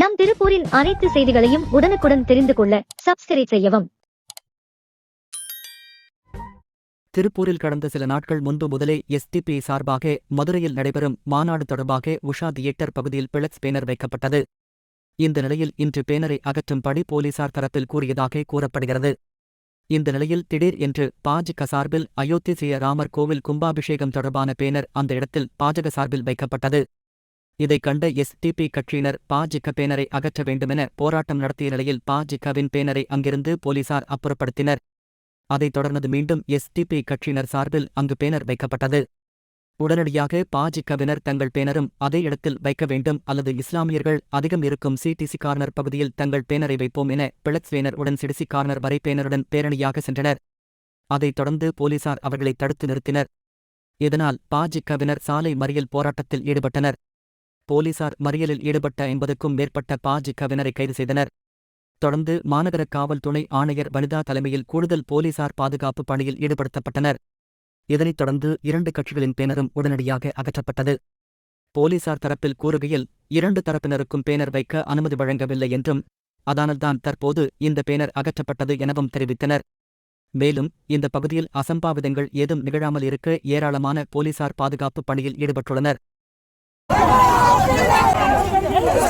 நம் திருப்பூரின் அனைத்து செய்திகளையும் உடனுக்குடன் தெரிந்து கொள்ள சப்ஸ்கிரைப் செய்யவும். திருப்பூரில் கடந்த சில நாட்கள் முன்பு முதலே எஸ்டிபி சார்பாக மதுரையில் நடைபெறும் மாநாடு தொடர்பாக உஷா தியேட்டர் பகுதியில் பிளக்ஸ் பேனர் வைக்கப்பட்டது. இந்த நிலையில் இன்று பேனரை அகற்றும்படி போலீசார் தரப்பில் கூறியதாக கூறப்படுகிறது. இந்த நிலையில் திடீர் என்று பாஜக சார்பில் அயோத்தி ஸ்ரீ ராமர் கோவில் கும்பாபிஷேகம் தொடர்பான பேனர் அந்த இடத்தில் பாஜக சார்பில் வைக்கப்பட்டது. இதைக் கண்ட எஸ்டிபி கட்சியினர் பாஜக பேனரை அகற்ற வேண்டுமென போராட்டம் நடத்திய நிலையில் பாஜகவின் பேனரை அங்கிருந்து போலீசார் அப்புறப்படுத்தினர். அதைத் தொடர்ந்து மீண்டும் எஸ்டிபி கட்சியினர் சார்பில் அங்கு பேனர் வைக்கப்பட்டது. உடனடியாக பாஜகவினர் தங்கள் பேனரும் அதே இடத்தில் வைக்க வேண்டும் அல்லது இஸ்லாமியர்கள் அதிகம் இருக்கும் சிடிசி கார்னர் பகுதியில் தங்கள் பேனரை வைப்போம் என பிளக்ஸ் பேனர் உடன் சிடிசி கார்னர் வரை பேனருடன் பேரணியாக சென்றனர். அதைத் தொடர்ந்து போலீசார் அவர்களை தடுத்து நிறுத்தினர். இதனால் பாஜகவினர் சாலை மறியல் போராட்டத்தில் ஈடுபட்டனர். போலீசார் மறியலில் ஈடுபட்ட ஐம்பதுக்கும் மேற்பட்ட பாஜகவினரை கைது செய்தனர். தொடர்ந்து மாநகர காவல் துணை ஆணையர் வனிதா தலைமையில் கூடுதல் போலீசார் பாதுகாப்பு பணியில் ஈடுபடுத்தப்பட்டனர். இதனைத் தொடர்ந்து இரண்டு கட்சிகளின் பேனரும் உடனடியாக அகற்றப்பட்டது. போலீசார் தரப்பில் கூறுகையில் இரண்டு தரப்பினருக்கும் பேனர் வைக்க அனுமதி வழங்கவில்லை என்றும் அதனால்தான் தற்போது இந்த பேனர் அகற்றப்பட்டது எனவும் தெரிவித்தனர். மேலும் இந்த பகுதியில் அசம்பாவிதங்கள் ஏதும் நிகழாமல் இருக்க ஏராளமான போலீசார் பாதுகாப்பு பணியில் ஈடுபட்டுள்ளனர். Oh, my God.